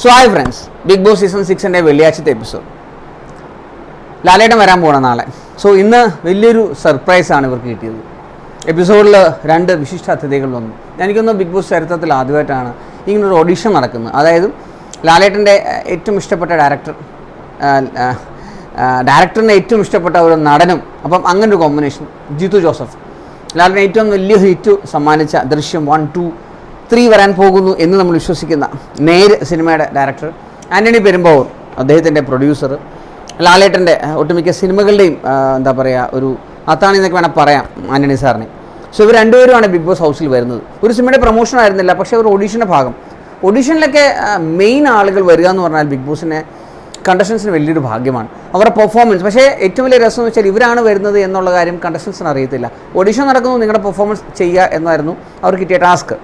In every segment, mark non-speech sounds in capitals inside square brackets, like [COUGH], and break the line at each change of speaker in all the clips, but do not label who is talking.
So hi friends Bigg Boss season സിക്സിന്റെ വെള്ളിയാഴ്ചത്തെ episode Lalettan വരാൻ പോകണം നാളെ. സോ ഇന്ന് വലിയൊരു സർപ്രൈസാണ് ഇവർക്ക് കിട്ടിയത്. എപ്പിസോഡിൽ രണ്ട് വിശിഷ്ട അതിഥികൾ വന്നു. എനിക്കൊന്ന് ബിഗ് ബോസ് ചരിത്രത്തിൽ ആദ്യമായിട്ടാണ് ഇങ്ങനൊരു ഓഡിഷൻ നടക്കുന്നത്. അതായത് ലാലേട്ടന്റെ ഏറ്റവും ഇഷ്ടപ്പെട്ട ഡയറക്ടർ ഡയറക്ടറിന് ഏറ്റവും ഇഷ്ടപ്പെട്ട ഒരു നടനും. അപ്പം അങ്ങനെ ഒരു കോമ്പിനേഷൻ ജിത്തു ജോസഫ്. ലാലിന് ഏറ്റവും വലിയ ഹിറ്റ് സമ്മാനിച്ച ദൃശ്യം വൺ ടു ത്രീ വരാൻ പോകുന്നു എന്ന് നമ്മൾ വിശ്വസിക്കുന്ന നേര് സിനിമയുടെ ഡയറക്ടർ ആന്റണി പെരുമ്പാവൂർ അദ്ദേഹത്തിന്റെ പ്രൊഡ്യൂസർ ലാലേട്ടന്റെ ഒട്ടുമിക്ക സിനിമകളുടെയും എന്താ പറയുക ഒരു അത്താണി എന്നൊക്കെ വേണം പറയാം ആന്റണി സാറിനെ. സോ ഇവർ രണ്ടുപേരുമാണ് ബിഗ് ബോസ് ഹൗസിൽ വരുന്നത്. ഒരു സിനിമയുടെ പ്രൊമോഷൻ ആയിരുന്നില്ല പക്ഷേ ഒരു ഓഡീഷന്റെ ഭാഗം. ഓഡീഷനിലൊക്കെ മെയിൻ ആളുകൾ വരിക എന്ന് പറഞ്ഞാൽ ബിഗ് ബോസിനെ കണ്ടസ്റ്റൻസിന് വലിയൊരു ഭാഗ്യമാണ്. അവരുടെ പെർഫോമൻസ് പക്ഷേ ഏറ്റവും വലിയ രസം എന്ന് വെച്ചാൽ ഇവരാണ് വരുന്നത് എന്നുള്ള കാര്യം കണ്ടസ്റ്റൻസിന് അറിയത്തില്ല. ഓഡീഷൻ നടക്കുന്നു നിങ്ങളുടെ പെർഫോമൻസ് ചെയ്യുക എന്നായിരുന്നു അവർക്ക് കിട്ടിയ ടാസ്ക്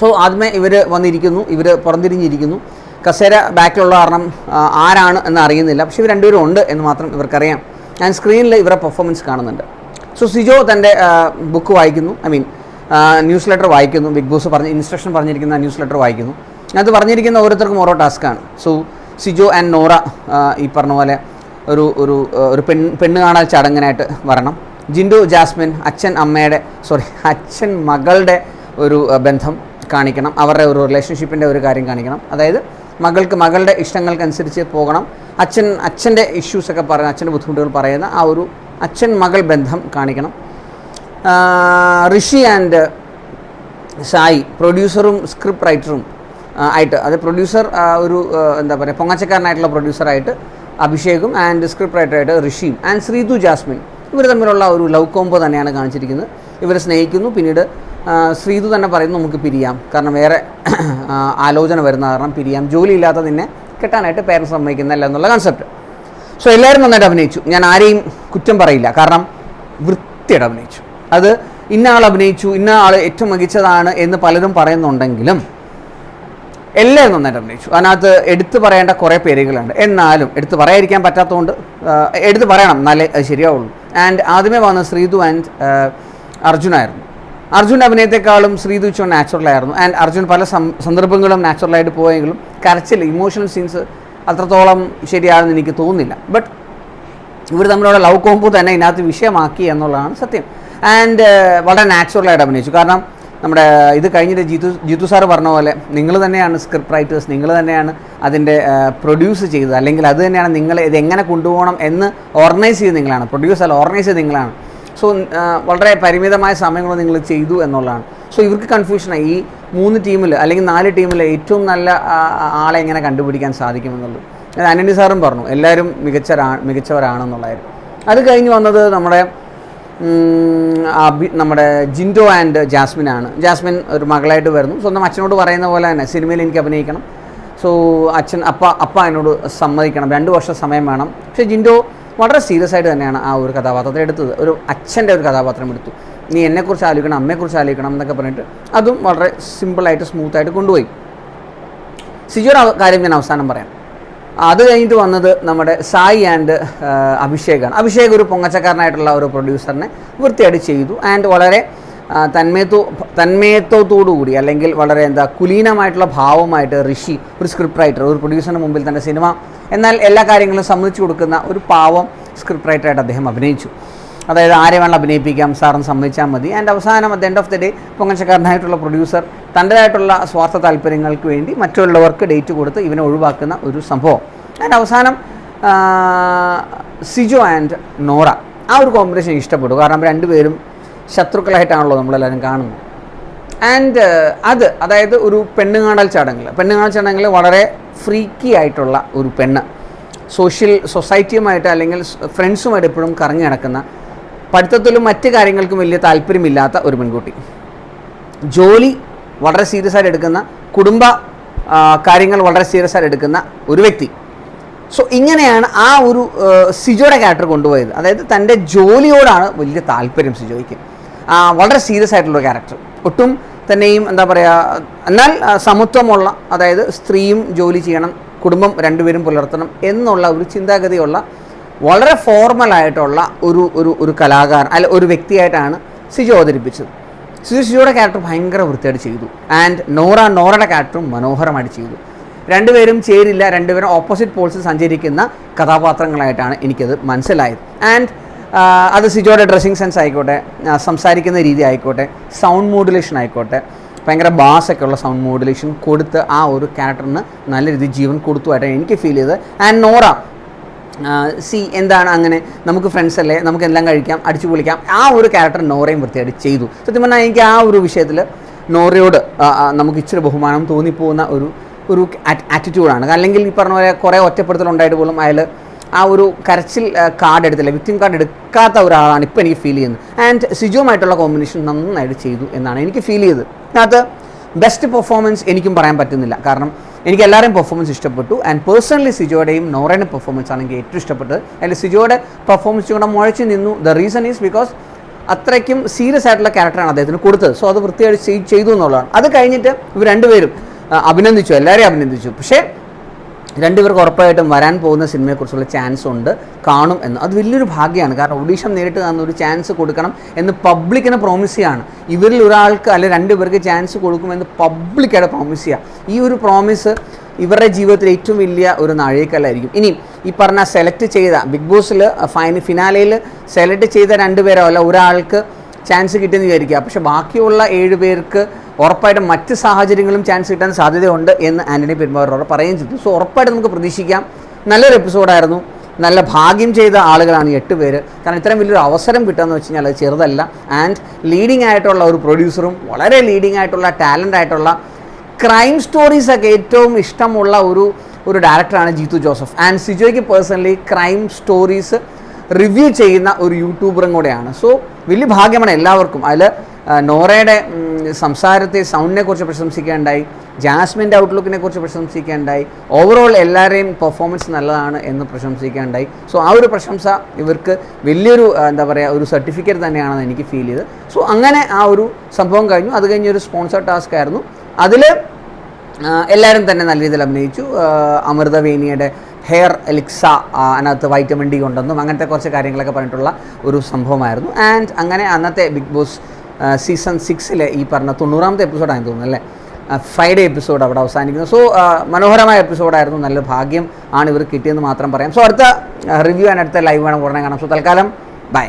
സോ ആദ്യമേ ഇവർ വന്നിരിക്കുന്നു ഇവർ പുറംതിരിഞ്ഞിരിക്കുന്നു കസേര ബാക്കിലുള്ള കാരണം ആരാണ് എന്ന് അറിയുന്നില്ല. പക്ഷേ ഇവർ രണ്ടുപേരും ഉണ്ട് എന്ന് മാത്രം ഇവർക്കറിയാം. ഞാൻ സ്ക്രീനിൽ ഇവരുടെ പെർഫോമൻസ് കാണുന്നുണ്ട്. സോ സിജോ തന്റെ ബുക്ക് വായിക്കുന്നു. ഐ മീൻ ന്യൂസ് ലെറ്റർ വായിക്കുന്നു. ബിഗ് ബോസ് പറഞ്ഞ് ഇൻസ്ട്രക്ഷൻ പറഞ്ഞിരിക്കുന്ന ന്യൂസ് ലെറ്റർ വായിക്കുന്നു. അത് പറഞ്ഞിരിക്കുന്ന ഓരോരുത്തർക്കും ഓരോ ടാസ്ക്കാണ് സോ സിജോ ആൻഡ് നോറ ഈ പറഞ്ഞ പോലെ ഒരു ഒരു ഒരു പെൺ പെണ്ണ് കാണാൻ ചടങ്ങിനായിട്ട് വരണം. ജിൻഡു ജാസ്മിൻ അച്ഛൻ അമ്മയുടെ സോറി [LAUGHS] അച്ഛൻ മകളുടെ ഒരു ബന്ധം കാണിക്കണം. അവരുടെ ഒരു റിലേഷൻഷിപ്പിന്റെ ഒരു കാര്യം കാണിക്കണം. അതായത് മകൾക്ക് മകളുടെ ഇഷ്ടങ്ങൾക്കനുസരിച്ച് പോകണം. അച്ഛൻ അച്ഛന്റെ ഇഷ്യൂസൊക്കെ പറയുന്ന അച്ഛന്റെ ബുദ്ധിമുട്ടുകൾ പറയുന്ന ആ ഒരു അച്ഛൻ മകൾ ബന്ധം കാണിക്കണം. ഋഷി ആൻഡ് സായി പ്രൊഡ്യൂസറും സ്ക്രിപ്റ്റ് റൈറ്ററും ആയിട്ട് അത് പ്രൊഡ്യൂസർ ഒരു എന്താ പറയുക പൊങ്ങച്ചക്കാരനായിട്ടുള്ള പ്രൊഡ്യൂസറായിട്ട് അഭിഷേകും ആൻഡ് സ്ക്രിപ്റ്റ് റൈറ്ററായിട്ട് ഋഷിയും ആൻഡ് ശ്രീതു ജാസ്മിൻ. ഇവർ തമ്മിലുള്ള ഒരു ലവ് കോംബോ തന്നെയാണ് കാണിച്ചിരിക്കുന്നത്. ഇവരെ സ്നേഹിക്കുന്നു. പിന്നീട് ശ്രീതു തന്നെ പറയുന്നു നമുക്ക് പിരിയാം. കാരണം വേറെ ആലോചന വരുന്ന കാരണം പിരിയാം. ജോലി ഇല്ലാത്ത നിന്നെ കെട്ടാനായിട്ട് പേരൻസ് സമ്മതിക്കുന്നില്ല എന്നുള്ള കൺസെപ്റ്റ് സോ എല്ലാവരും നന്നായിട്ട് അഭിനയിച്ചു. ഞാൻ ആരെയും കുറ്റം പറയില്ല. കാരണം വൃത്തിയായിട്ട് അഭിനയിച്ചു. അത് ഇന്ന ആൾ അഭിനയിച്ചു ഇന്ന ആൾ ഏറ്റവും മികച്ചതാണ് എന്ന് പലരും പറയുന്നുണ്ടെങ്കിലും എല്ലാവരും നന്നായിട്ട് അഭിനയിച്ചു. അതിനകത്ത് എടുത്തു പറയേണ്ട കുറേ പേരുകളുണ്ട്. എന്നാലും എടുത്തു പറയാതിരിക്കാൻ പറ്റാത്തതുകൊണ്ട് എടുത്തു പറയണം. എന്നാലേ ശരിയാവുള്ളൂ. ആൻഡ് ആദ്യമേ വന്ന ശ്രീതു ആൻഡ് അർജുനായിരുന്നു. അർജുൻ അഭിനയത്തെക്കാളും ശ്രീതു ചോ നാച്ചുറൽ ആയിരുന്നു. ആൻഡ് അർജുൻ പല സന്ദർഭങ്ങളും നാച്ചുറലായിട്ട് പോയെങ്കിലും കരച്ചിൽ ഇമോഷണൽ സീൻസ് അത്രത്തോളം ശരിയാണെന്ന് എനിക്ക് തോന്നുന്നില്ല. ബട്ട് ഇവർ തമ്മിലുള്ള ലവ് കോമ്പോ തന്നെ ഇതിനകത്ത് വിഷയമാക്കി എന്നുള്ളതാണ് സത്യം. ആൻഡ് വളരെ നാച്ചുറലായിട്ട് അഭിനയിച്ചു. കാരണം നമ്മുടെ ഇത് കഴിഞ്ഞിട്ട് ജിതു ജിതു സാറ് പറഞ്ഞ പോലെ നിങ്ങൾ തന്നെയാണ് സ്ക്രിപ്റ്റ് റൈറ്റേഴ്സ് നിങ്ങൾ തന്നെയാണ് അതിന്റെ പ്രൊഡ്യൂസ് ചെയ്തത്. അല്ലെങ്കിൽ അത് തന്നെയാണ് നിങ്ങൾ ഇത് എങ്ങനെ കൊണ്ടുപോകണം എന്ന് ഓർഗനൈസ് ചെയ്ത് നിങ്ങളാണ്. പ്രൊഡ്യൂസ് അല്ല ഓർഗനൈസ് ചെയ്ത് നിങ്ങളാണ്. സോ വളരെ പരിമിതമായ സമയങ്ങൾ നിങ്ങൾ ചെയ്തു എന്നുള്ളതാണ്. സോ ഇവർക്ക് കൺഫ്യൂഷനായി ഈ മൂന്ന് ടീമിൽ അല്ലെങ്കിൽ നാല് ടീമിൽ ഏറ്റവും നല്ല ആളെ എങ്ങനെ കണ്ടുപിടിക്കാൻ സാധിക്കുമെന്നുള്ളത്. അത് ആന്റണി സാറും പറഞ്ഞു എല്ലാവരും മികച്ചരാ മികച്ചവരാണെന്നുള്ളതായിരുന്നു. അത് കഴിഞ്ഞ് വന്നത് നമ്മുടെ നമ്മുടെ ജിൻഡോ ആൻഡ് ജാസ്മിൻ ആണ്. ജാസ്മിൻ ഒരു മകളായിട്ട് വരുന്നു. സ്വന്തം അച്ഛനോട് പറയുന്ന പോലെ തന്നെ സിനിമയിൽ എനിക്ക് അഭിനയിക്കണം. സോ അച്ഛൻ അപ്പ അപ്പ എന്നോട് സമ്മതിക്കണം. രണ്ട് വർഷം സമയം വേണം. പക്ഷേ ജിൻഡോ വളരെ സീരിയസ് ആയിട്ട് തന്നെയാണ് ആ ഒരു കഥാപാത്രത്തെ എടുത്തത്. ഒരു അച്ഛന്റെ ഒരു കഥാപാത്രം എടുത്തു. നീ എന്നെക്കുറിച്ച് ആലോചിക്കണം അമ്മയെക്കുറിച്ച് ആലോചിക്കണം എന്നൊക്കെ പറഞ്ഞിട്ട് അതും വളരെ സിമ്പിളായിട്ട് സ്മൂത്തായിട്ട് കൊണ്ടുപോയി. സിജോയുടെ കാര്യം ഞാൻ അവസാനം പറയാം. അത് കഴിഞ്ഞിട്ട് വന്നത് നമ്മുടെ സായി ആൻഡ് അഭിഷേകാണ്. അഭിഷേക് ഒരു പൊങ്ങച്ചക്കാരനായിട്ടുള്ള ഒരു പ്രൊഡ്യൂസറിനെ വൃത്തിയായിട്ട് ചെയ്തു. ആൻഡ് വളരെ തന്മയത്വ തന്മയത്വത്തോടുകൂടി അല്ലെങ്കിൽ വളരെ എന്താ കുലീനമായിട്ടുള്ള ഭാവമായിട്ട് ഋഷി ഒരു സ്ക്രിപ്റ്റ് റൈറ്റർ ഒരു പ്രൊഡ്യൂസറിന് മുമ്പിൽ തന്നെ സിനിമ എന്നാൽ എല്ലാ കാര്യങ്ങളും സമ്മതിച്ചു കൊടുക്കുന്ന ഒരു പാവം സ്ക്രിപ്റ്റ് റൈറ്ററായിട്ട് അദ്ദേഹം അഭിനയിച്ചു. അതായത് ആരെ വേണം അഭിനയിപ്പിക്കാം സാറിന് സമ്മതിച്ചാൽ മതി. ആൻഡ് അവസാനം at end of the day പൊങ്ങച്ചക്കാരനായിട്ടുള്ള producer തന്റെതായിട്ടുള്ള സ്വാർത്ഥ താല്പര്യങ്ങൾക്ക് വേണ്ടി മറ്റുള്ളവർക്ക് ഡേറ്റ് കൊടുത്ത് ഇവനെ ഒഴിവാക്കുന്ന ഒരു സംഭവം. ആൻഡ് അവസാനം സിജോ ആൻഡ് നോറ. ആ ഒരു കോമ്പിനേഷൻ ഇഷ്ടപ്പെട്ടു. കാരണം രണ്ടുപേരും ശത്രുക്കളായിട്ടാണല്ലോ നമ്മളെല്ലാവരും കാണുന്നത്. ആൻഡ് അത് അതായത് ഒരു പെണ്ണ് കാണൽ ചടങ്ങിൽ പെണ്ണ് കാണൽ ചടങ്ങിൽ വളരെ ഫ്രീക്കി ആയിട്ടുള്ള ഒരു പെണ്ണ്. സോഷ്യൽ സൊസൈറ്റിയുമായിട്ട് അല്ലെങ്കിൽ ഫ്രണ്ട്സുമായിട്ട് എപ്പോഴും കറങ്ങി നടക്കുന്ന പഠിത്തത്തിലും മറ്റ് കാര്യങ്ങൾക്കും വലിയ താല്പര്യമില്ലാത്ത ഒരു പെൺകുട്ടി. ജോലി വളരെ സീരിയസ് ആയിട്ട് എടുക്കുന്ന കുടുംബ കാര്യങ്ങൾ വളരെ സീരിയസ് ആയിട്ട് എടുക്കുന്ന ഒരു വ്യക്തി. സോ ഇങ്ങനെയാണ് ആ ഒരു സിജോയുടെ ക്യാരക്ടർ കൊണ്ടുപോയത്. അതായത് തന്റെ ജോലിയോടാണ് വലിയ താല്പര്യം സിജോയ്ക്ക്. വളരെ സീരിയസ് ആയിട്ടുള്ള ക്യാരക്ടർ. ഒട്ടും തന്നെയും എന്താ പറയുക എന്നാൽ സമത്വമുള്ള അതായത് സ്ത്രീയും ജോലി ചെയ്യണം കുടുംബം രണ്ടുപേരും പുലർത്തണം എന്നുള്ള ഒരു ചിന്താഗതിയുള്ള വളരെ ഫോർമലായിട്ടുള്ള ഒരു ഒരു ഒരു കലാകാരൻ അല്ല ഒരു വ്യക്തിയായിട്ടാണ് സിജു അവതരിപ്പിച്ചത്. സിജു സിജുയുടെ ക്യാരക്ടർ ഭയങ്കര വൃത്തിയായിട്ട് ചെയ്തു. ആൻഡ് നോറ നോറയുടെ ക്യാരക്ടറും മനോഹരമായിട്ട് ചെയ്തു. രണ്ടുപേരും ചേരില്ല രണ്ടുപേരും ഓപ്പോസിറ്റ് പോൾസിൽ സഞ്ചരിക്കുന്ന കഥാപാത്രങ്ങളായിട്ടാണ് എനിക്കത് മനസ്സിലായത്. ആൻഡ് അത് സിജോയുടെ ഡ്രസ്സിങ് സെൻസ് ആയിക്കോട്ടെ സംസാരിക്കുന്ന രീതി ആയിക്കോട്ടെ സൗണ്ട് മോഡുലേഷൻ ആയിക്കോട്ടെ ഭയങ്കര ബാസൊക്കെ ഉള്ള സൗണ്ട് മോഡുലേഷൻ കൊടുത്ത് ആ ഒരു ക്യാരക്ടറിന് നല്ല രീതിയിൽ ജീവൻ കൊടുത്തുമായിട്ടാണ് എനിക്ക് ഫീൽ ചെയ്തത്. ആൻഡ് നോറ സി എന്താണ് അങ്ങനെ നമുക്ക് ഫ്രണ്ട്സ് അല്ലേ നമുക്ക് എല്ലാം കഴിക്കാം അടിച്ചു പൊളിക്കാം ആ ഒരു ക്യാരക്ടർ നോറയും വൃത്തിയായിട്ട് ചെയ്തു. സത്യം പറഞ്ഞാൽ എനിക്ക് ആ ഒരു വിഷയത്തിൽ നോറയോട് നമുക്ക് ഇച്ചിരി ബഹുമാനം തോന്നിപ്പോകുന്ന ഒരു ഒരു ആറ്റിറ്റ്യൂഡാണ് അല്ലെങ്കിൽ ഈ പറഞ്ഞ പോലെ കുറേ ഒറ്റപ്പെടുത്തലുണ്ടായിട്ട് പോലും അയാൾ ആ ഒരു കരച്ചിൽ കാർഡ് എടുത്തില്ല വിക്ടിം കാർഡ് എടുക്കാത്ത ഒരാളാണ് ഇപ്പോൾ എനിക്ക് ഫീൽ ചെയ്യുന്നത്. ആൻഡ് സിജുവുമായിട്ടുള്ള കോമ്പിനേഷൻ നന്നായിട്ട് ചെയ്തു എന്നാണ് എനിക്ക് ഫീൽ ചെയ്തത്. അതിനകത്ത് ബെസ്റ്റ് പെർഫോമൻസ് എനിക്കും പറയാൻ പറ്റുന്നില്ല. കാരണം എനിക്ക് എല്ലാവരെയും പെർഫോമൻസ് ഇഷ്ടപ്പെട്ടു. ആൻഡ് പേഴ്സണലി സിജോയുടെയും നോറയുടെ പെർഫോമൻസ് ആണ് എനിക്ക് ഏറ്റവും ഇഷ്ടപ്പെട്ടത്. അതിൽ സിജോയുടെ പെർഫോമൻസ് കൂടെ മുഴച്ച് നിന്നു. ദ റീസൺ ഈസ് ബിക്കോസ് അത്രയ്ക്കും സീരിയസ് ആയിട്ടുള്ള ക്യാരക്ടറാണ് അദ്ദേഹത്തിന് കൊടുത്തത്. സോ അത് വൃത്തിയായിട്ട് ചെയ്തു എന്നുള്ളതാണ്. അത് കഴിഞ്ഞിട്ട് ഇവർ രണ്ടുപേരും അഭിനന്ദിച്ചു. എല്ലാവരെയും അഭിനന്ദിച്ചു. പക്ഷേ രണ്ടുപേർക്ക് ഉറപ്പായിട്ടും വരാൻ പോകുന്ന സിനിമയെക്കുറിച്ചുള്ള ചാൻസ് ഉണ്ട്. കാണും എന്ന്. അത് വലിയൊരു ഭാഗ്യമാണ്. കാരണം ഒഡീഷൻ നേരിട്ട് തന്ന ഒരു ചാൻസ് കൊടുക്കണം എന്ന് പബ്ലിക്കിനെ പ്രോമിസ് ചെയ്യാണ്. ഇവരിൽ ഒരാൾക്ക് അല്ലെ രണ്ടുപേർക്ക് ചാൻസ് കൊടുക്കുമെന്ന് പബ്ലിക്കായിട്ട് പ്രോമിസ് ചെയ്യുക ഈ ഒരു പ്രോമിസ് ഇവരുടെ ജീവിതത്തിൽ ഏറ്റവും വലിയ ഒരു നാഴികക്കല്ലായിരിക്കും. ഇനി ഈ പറഞ്ഞ സെലക്ട് ചെയ്ത ബിഗ് ബോസിൽ ഫൈന ഫിനാലയിൽ സെലക്ട് ചെയ്ത രണ്ടുപേരോ അല്ല ഒരാൾക്ക് ചാൻസ് കിട്ടിയെന്ന് വിചാരിക്കുക. പക്ഷേ ബാക്കിയുള്ള ഏഴ് പേർക്ക് ഉറപ്പായിട്ടും മറ്റ് സാഹചര്യങ്ങളും ചാൻസ് കിട്ടാൻ സാധ്യതയുണ്ട് എന്ന് ആന്റണി പെരുമാറോട് പറയുകയും ചെയ്തു. സോ ഉറപ്പായിട്ടും നമുക്ക് പ്രതീക്ഷിക്കാം. നല്ലൊരു എപ്പിസോഡായിരുന്നു നല്ല ഭാഗ്യം ചെയ്ത ആളുകളാണ് എട്ട് പേര്. കാരണം ഇത്രയും വലിയൊരു അവസരം കിട്ടുകയെന്ന് വെച്ച് കഴിഞ്ഞാൽ അത് ചെറുതല്ല. ആൻഡ് ലീഡിംഗ് ആയിട്ടുള്ള ഒരു പ്രൊഡ്യൂസറും വളരെ ലീഡിംഗ് ആയിട്ടുള്ള ടാലന്റ് ആയിട്ടുള്ള ക്രൈം സ്റ്റോറീസ് ഒക്കെ ഏറ്റവും ഇഷ്ടമുള്ള ഒരു ഒരു ഡയറക്ടറാണ് ജീതു ജോസഫ്. ആൻഡ് സിജോയ്ക്ക് പേഴ്സണലി ക്രൈം സ്റ്റോറീസ് റിവ്യൂ ചെയ്യുന്ന ഒരു യൂട്യൂബറും കൂടെയാണ്. സോ വലിയ ഭാഗ്യമാണ് എല്ലാവർക്കും. അതിൽ നോറയുടെ സംസാരത്തെ സൗണ്ടിനെ കുറിച്ച് പ്രശംസിക്കുകയുണ്ടായി ജാസ്മിന്റെ ഔട്ട്ലുക്കിനെ കുറിച്ച് പ്രശംസിക്കുകയുണ്ടായി ഓവറോൾ എല്ലാവരെയും പെർഫോമൻസ് നല്ലതാണ് എന്ന് പ്രശംസിക്കുകയുണ്ടായി സോ ആ ഒരു പ്രശംസ ഇവർക്ക് വലിയൊരു എന്താ പറയുക ഒരു സർട്ടിഫിക്കറ്റ് തന്നെയാണെന്ന് എനിക്ക് ഫീൽ ചെയ്ത് സോ അങ്ങനെ ആ ഒരു സംഭവം കഴിഞ്ഞു. അത് കഴിഞ്ഞ് ഒരു സ്പോൺസർ ടാസ്ക് ആയിരുന്നു. അതിൽ എല്ലാവരും തന്നെ നല്ല രീതിയിൽ അഭിനയിച്ചു. ആ, അമൃത വേണിയുടെ ഹെയർ എലിക്സ അതിനകത്ത് വൈറ്റമിൻ ഡി ഉണ്ടെന്നും അങ്ങനത്തെ കുറച്ച് കാര്യങ്ങളൊക്കെ പറഞ്ഞിട്ടുള്ള ഒരു സംഭവമായിരുന്നു. ആൻഡ് അങ്ങനെ അന്നത്തെ ബിഗ് ബോസ് സീസൺ സിക്സിലെ ഈ പറഞ്ഞ തൊണ്ണൂറാമത്തെ എപ്പിസോഡാണെന്ന് തോന്നുന്നു അല്ലേ? ഫ്രൈഡേ എപ്പിസോഡ് അവിടെ അവസാനിക്കുന്നു. സോ മനോഹരമായ എപ്പിസോഡായിരുന്നു നല്ല ഭാഗ്യം ആണ് ഇവർ കിട്ടിയെന്ന് മാത്രം പറയാം. സോ അടുത്ത റിവ്യൂ ആണ് അടുത്ത ലൈവ് ആണ് ഉടനെ കാണാം. സോ തൽക്കാലം ബൈ